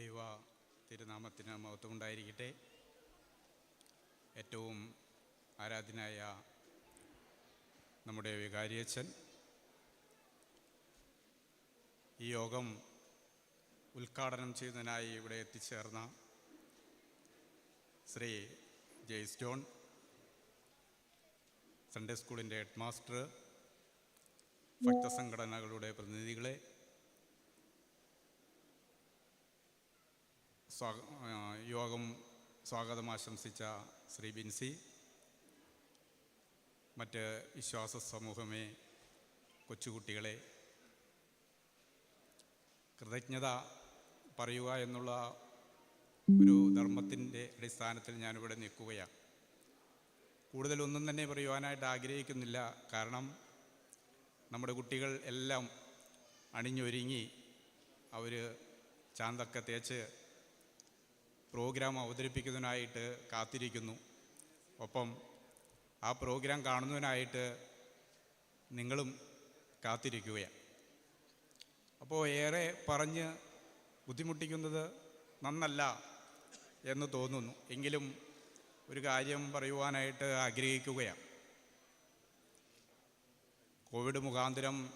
ദൈവ തിരുനാമത്തിന് മഹത്വം ഉണ്ടായിരിക്കട്ടെ ഏറ്റവും ആരാധനായ നമ്മുടെ വികാരിയച്ഛൻ ഈ യോഗം ഉദ്ഘാടനം ചെയ്യുന്നതിനായി ഇവിടെ എത്തിച്ചേർന്ന ശ്രീ ജെയ്സ് ജോൺ സൺഡേ സ്കൂളിന്റെ ഹെഡ് മാസ്റ്റർ ഭക്തസംഘടനകളുടെ പ്രതിനിധികളെ സ്വാഗ ആ, യോഗം സ്വാഗതം ആശംസിച്ച ശ്രീ ബിൻസി മറ്റ് വിശ്വാസ സമൂഹമേ കൊച്ചുകുട്ടികളെ കൃതജ്ഞത പറയുക എന്നുള്ള ഒരു ധർമ്മത്തിന്റെ അടിസ്ഥാനത്തിൽ ഞാനിവിടെ നിൽക്കുകയാണ്. കൂടുതലൊന്നും തന്നെ പറയുവാനായിട്ട് ആഗ്രഹിക്കുന്നില്ല. കാരണം നമ്മുടെ കുട്ടികൾ എല്ലാം അണിഞ്ഞൊരുങ്ങി അവർ ചാന്തൊക്കെ തേച്ച് പ്രോഗ്രാം അവതരിപ്പിക്കുന്നതിനായിട്ട് കാത്തിരിക്കുന്നു. ഒപ്പം ആ പ്രോഗ്രാം കാണുന്നതിനായിട്ട് നിങ്ങളും കാത്തിരിക്കുകയാണ്. അപ്പോൾ ഏറെ പറഞ്ഞ് ബുദ്ധിമുട്ടിക്കുന്നത് നന്നല്ല എന്ന് തോന്നുന്നു. എങ്കിലും ഒരു കാര്യം പറയുവാനായിട്ട് ആഗ്രഹിക്കുകയാണ്. കോവിഡ് മുഖാന്തരം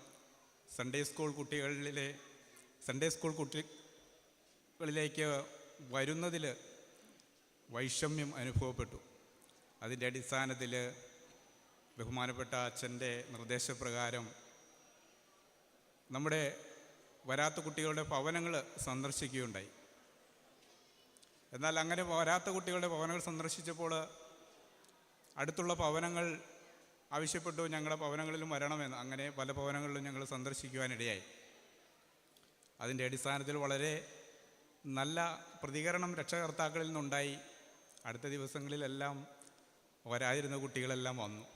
സൺഡേ സ്കൂൾ കുട്ടികളിലെ സൺഡേ സ്കൂൾ കുട്ടികളിലേക്ക് വരുന്നതിൽ വൈഷമ്യം അനുഭവപ്പെട്ടു. അതിന്റെ അടിസ്ഥാനത്തിൽ ബഹുമാനപ്പെട്ട അച്ഛന്റെ നിർദ്ദേശപ്രകാരം നമ്മുടെ വരാത്ത കുട്ടികളുടെ ഭവനങ്ങൾ സന്ദർശിക്കുകയുണ്ടായി. എന്നാൽ അങ്ങനെ വരാത്ത കുട്ടികളുടെ ഭവനങ്ങൾ സന്ദർശിച്ചപ്പോൾ അടുത്തുള്ള ഭവനങ്ങൾ ആവശ്യപ്പെട്ടു ഞങ്ങളുടെ ഭവനങ്ങളിലും വരണമെന്ന്. അങ്ങനെ പല ഭവനങ്ങളിലും ഞങ്ങൾ സന്ദർശിക്കുവാനിടയായി. അതിന്റെ അടിസ്ഥാനത്തിൽ വളരെ നല്ല പ്രതികരണം രക്ഷകർത്താക്കളിൽ നിന്നുണ്ടായി. അടുത്ത ദിവസങ്ങളിലെല്ലാം വരാതിരുന്ന കുട്ടികളെല്ലാം വന്നു.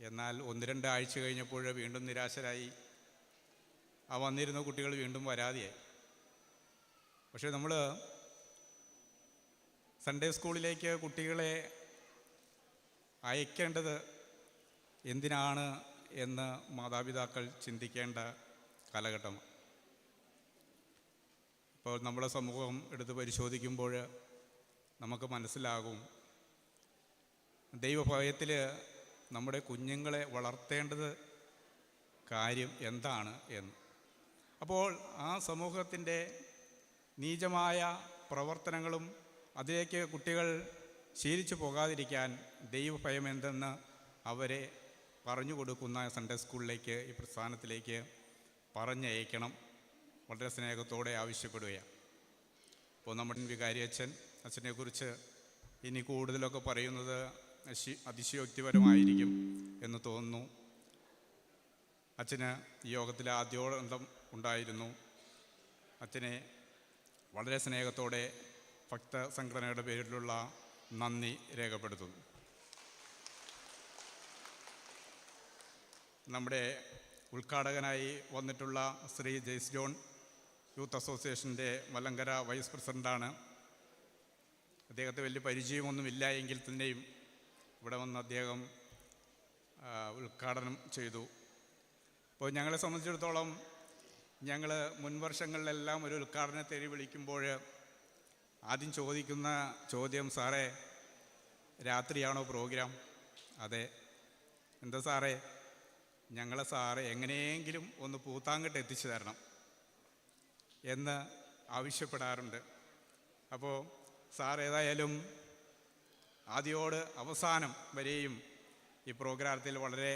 എന്നാൽ ഒന്ന് രണ്ട് ആഴ്ച കഴിഞ്ഞപ്പോൾ വീണ്ടും നിരാശരായി. ആ വന്നിരുന്ന കുട്ടികൾ വീണ്ടും വരാതെയായി. പക്ഷേ നമ്മൾ സൺഡേ സ്കൂളിലേക്ക് കുട്ടികളെ അയക്കേണ്ടത് എന്തിനാണ് എന്ന് മാതാപിതാക്കൾ ചിന്തിക്കേണ്ട കാലഘട്ടമാണ്. ഇപ്പോൾ നമ്മുടെ സമൂഹം എടുത്ത് പരിശോധിക്കുമ്പോൾ നമുക്ക് മനസ്സിലാകും. ദൈവഭയത്തിൽ നമ്മുടെ കുഞ്ഞുങ്ങളെ വളർത്തേണ്ടത് കാര്യം എന്താണ് എന്ന്. അപ്പോൾ ആ സമൂഹത്തിന്റെ നീചമായ പ്രവർത്തനങ്ങളും അതിലേക്ക് കുട്ടികൾ ശീലിച്ചു പോകാതിരിക്കാൻ ദൈവഭയം എന്തെന്ന് അവരെ പറഞ്ഞു കൊടുക്കുന്ന സൺഡേ സ്കൂളിലേക്ക് ഈ പ്രസ്ഥാനത്തിലേക്ക് പറഞ്ഞയക്കണം. വളരെ സ്നേഹത്തോടെ ആവശ്യപ്പെടുകയാണ്. അപ്പോൾ നമ്മുടെ വികാരി അച്ഛൻ അച്ഛനെക്കുറിച്ച് ഇനി കൂടുതലൊക്കെ പറയുന്നത് അതിശയോക്തിപരമായിരിക്കും എന്ന് തോന്നുന്നു. അച്ഛന് യോഗത്തിൽ ആദ്യോടന്തം ഉണ്ടായിരുന്നു. അച്ഛനെ വളരെ സ്നേഹത്തോടെ ഭക്ത സംഘടനയുടെ പേരിലുള്ള നന്ദി രേഖപ്പെടുത്തുന്നു. നമ്മുടെ ഉദ്ഘാടകനായി വന്നിട്ടുള്ള ശ്രീ ജെയ്സ് ജോൺ യൂത്ത് അസോസിയേഷന്റെ മലങ്കര വൈസ് പ്രസിഡന്റാണ്. അദ്ദേഹത്തെ വലിയ പരിചയമൊന്നുമില്ല എങ്കിൽ തന്നെയും ഇവിടെ വന്ന് അദ്ദേഹം ഉദ്ഘാടനം ചെയ്തു. അപ്പോൾ ഞങ്ങളെ സംബന്ധിച്ചിടത്തോളം ഞങ്ങൾ മുൻവർഷങ്ങളിലെല്ലാം ഒരു ഉദ്ഘാടനത്തേരി വിളിക്കുമ്പോൾ ആദ്യം ചോദിക്കുന്ന ചോദ്യം സാറേ രാത്രിയാണോ പ്രോഗ്രാം? അതെ. എന്താ സാറേ ഞങ്ങളെ സാറ് എങ്ങനെയെങ്കിലും ഒന്ന് പൂത്താങ്കട്ട് എത്തിച്ചു തരണം. എന്ന് ആവശ്യപ്പെടാറുണ്ട്. അപ്പോൾ സാർ ഏതായാലും ആദ്യോട് അവസാനം വരെയും ഈ പ്രോഗ്രാമത്തിൽ വളരെ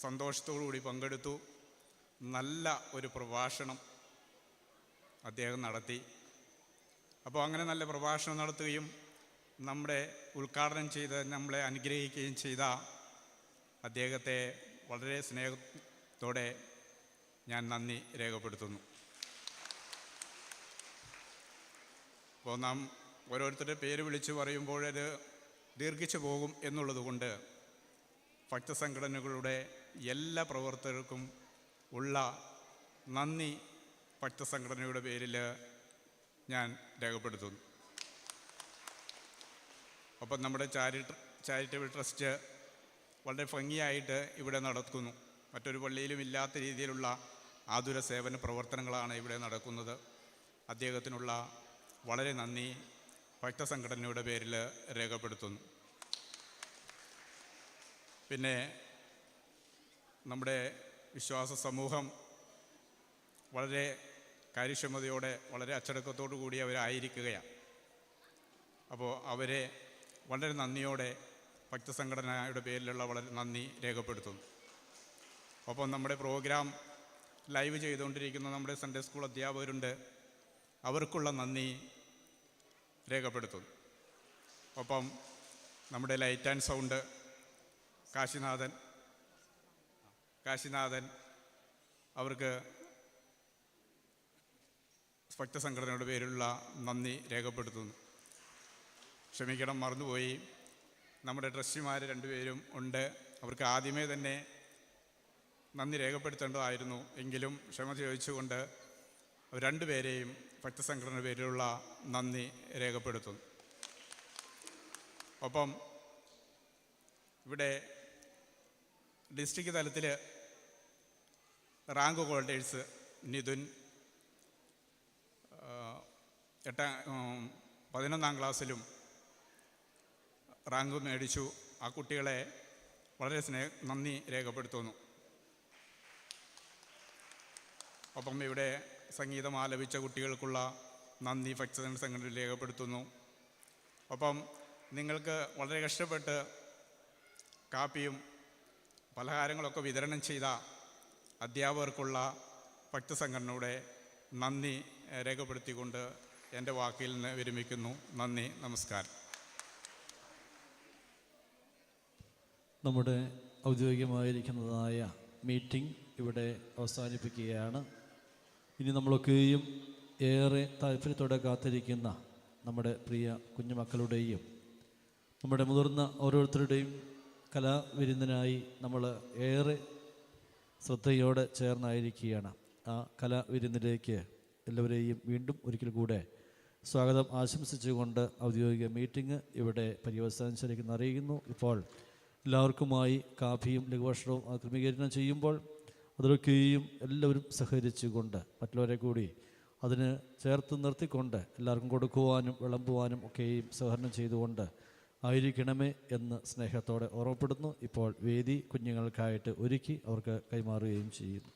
സന്തോഷത്തോടുകൂടി പങ്കെടുത്തു. നല്ല ഒരു പ്രഭാഷണം അദ്ദേഹം നടത്തി. അപ്പോൾ അങ്ങനെ നല്ല പ്രഭാഷണം നടത്തുകയും നമ്മുടെ ഉദ്ഘാടനം ചെയ്ത് നമ്മളെ അനുഗ്രഹിക്കുകയും ചെയ്ത അദ്ദേഹത്തെ വളരെ സ്നേഹത്തോടെ ഞാൻ നന്ദി രേഖപ്പെടുത്തുന്നു. അപ്പോൾ നാം ഓരോരുത്തരുടെ പേര് വിളിച്ച് പറയുമ്പോൾ അത് ദീർഘിച്ചു പോകും എന്നുള്ളതുകൊണ്ട് ഭക്തസംഘടനകളുടെ എല്ലാ പ്രവർത്തകർക്കും ഉള്ള നന്ദി ഭക്തസംഘടനയുടെ പേരിൽ ഞാൻ രേഖപ്പെടുത്തുന്നു. അപ്പം നമ്മുടെ ചാരിറ്റ ചാരിറ്റബിൾ ട്രസ്റ്റ് വളരെ ഭംഗിയായിട്ട് ഇവിടെ നടക്കുന്നു. മറ്റൊരു പള്ളിയിലും ഇല്ലാത്ത രീതിയിലുള്ള ആതുര സേവന പ്രവർത്തനങ്ങളാണ് ഇവിടെ നടക്കുന്നത്. അദ്ദേഹത്തിനുള്ള വളരെ നന്ദി. ഭക്തസംഘടനയുടെ പേരിൽ രേഖപ്പെടുത്തുന്നു. പിന്നെ നമ്മുടെ വിശ്വാസ സമൂഹം വളരെ കാര്യക്ഷമതയോടെ വളരെ അച്ചടക്കത്തോടു കൂടി അവരായിരിക്കുകയാണ്. അപ്പോൾ അവരെ വളരെ നന്ദിയോടെ ഭക്തസംഘടനയുടെ പേരിലുള്ള വളരെ നന്ദി രേഖപ്പെടുത്തുന്നു. ഒപ്പം നമ്മുടെ പ്രോഗ്രാം ലൈവ് ചെയ്തുകൊണ്ടിരിക്കുന്ന നമ്മുടെ സൺഡേ സ്കൂൾ അധ്യാപകരുണ്ട്. അവർക്കുള്ള നന്ദി രേഖപ്പെടുത്തുന്നു. ഒപ്പം നമ്മുടെ light and sound Kashinathan Kashinathan അവർക്ക് ഭക്തസംഘടനയുടെ പേരിലുള്ള നന്ദി രേഖപ്പെടുത്തുന്നു. ക്ഷമിക്കണം മറന്നുപോയി. നമ്മുടെ ട്രസ്റ്റിമാർ രണ്ടുപേരും ഉണ്ട്. അവർക്ക് ആദ്യമേ തന്നെ നന്ദി രേഖപ്പെടുത്തേണ്ടതായിരുന്നു. എങ്കിലും ക്ഷമ ചോദിച്ചുകൊണ്ട് രണ്ടുപേരെയും ഭക്തസംഘടന പേരിലുള്ള നന്ദി രേഖപ്പെടുത്തുന്നു. ഒപ്പം ഇവിടെ ഡിസ്ട്രിക്ട് തലത്തിൽ റാങ്ക് ഹോൾഡേഴ്സ് നിതുൻ എട്ടാം പതിനൊന്നാം ക്ലാസ്സിലും റാങ്ക് മേടിച്ചു. ആ കുട്ടികളെ വളരെ സ്നേഹ നന്ദി രേഖപ്പെടുത്തുന്നു. ഒപ്പം ഇവിടെ സംഗീതം ആലപിച്ച കുട്ടികൾക്കുള്ള നന്ദി ഭക്തജന സംഘടന രേഖപ്പെടുത്തുന്നു. ഒപ്പം നിങ്ങൾക്ക് വളരെ കഷ്ടപ്പെട്ട് കാപ്പിയും പലഹാരങ്ങളൊക്കെ വിതരണം ചെയ്ത അധ്യാപകർക്കുള്ള ഭക്തസംഘടനയുടെ നന്ദി രേഖപ്പെടുത്തിക്കൊണ്ട് എന്റെ വാക്കിൽ നിന്ന് വിരമിക്കുന്നു. നന്ദി നമസ്കാരം. നമ്മുടെ ഔദ്യോഗികമായിരിക്കുന്നതായ മീറ്റിംഗ് ഇവിടെ അവസാനിപ്പിക്കുകയാണ്. ഇനി നമ്മളൊക്കെയും ഏറെ താല്പര്യത്തോടെ കാത്തിരിക്കുന്ന നമ്മുടെ പ്രിയ കുഞ്ഞുമക്കളുടെയും നമ്മുടെ മുതിർന്ന ഓരോരുത്തരുടെയും കലാവിരുന്നിനായി നമ്മൾ ഏറെ ശ്രദ്ധയോടെ ചേർന്നായിരിക്കുകയാണ് ആ കലാവിരുന്നിലേക്ക് എല്ലാവരെയും വീണ്ടും ഒരിക്കൽ കൂടെ സ്വാഗതം ആശംസിച്ചുകൊണ്ട് ഔദ്യോഗിക മീറ്റിംഗ് ഇവിടെ പര്യവസാനിച്ചിരിക്കുന്ന. അറിയിക്കുന്നു. ഇപ്പോൾ എല്ലാവർക്കുമായി കാഫിയും ലഘുഭക്ഷണവും ക്രമീകരണം ചെയ്യുമ്പോൾ അതൊക്കെയും എല്ലാവരും സഹകരിച്ചുകൊണ്ട് മറ്റുള്ളവരെ കൂടി അതിന് ചേർത്ത് നിർത്തിക്കൊണ്ട് എല്ലാവർക്കും കൊടുക്കുവാനും വിളമ്പുവാനും ഒക്കെയും സഹകരണം ചെയ്തുകൊണ്ട് ആയിരിക്കണമേ എന്ന് സ്നേഹത്തോടെ ഓർമ്മപ്പെടുന്നു. ഇപ്പോൾ വേദി കുഞ്ഞുങ്ങൾക്കായിട്ട് ഒരുക്കി അവർക്ക് കൈമാറുകയും ചെയ്യുന്നു.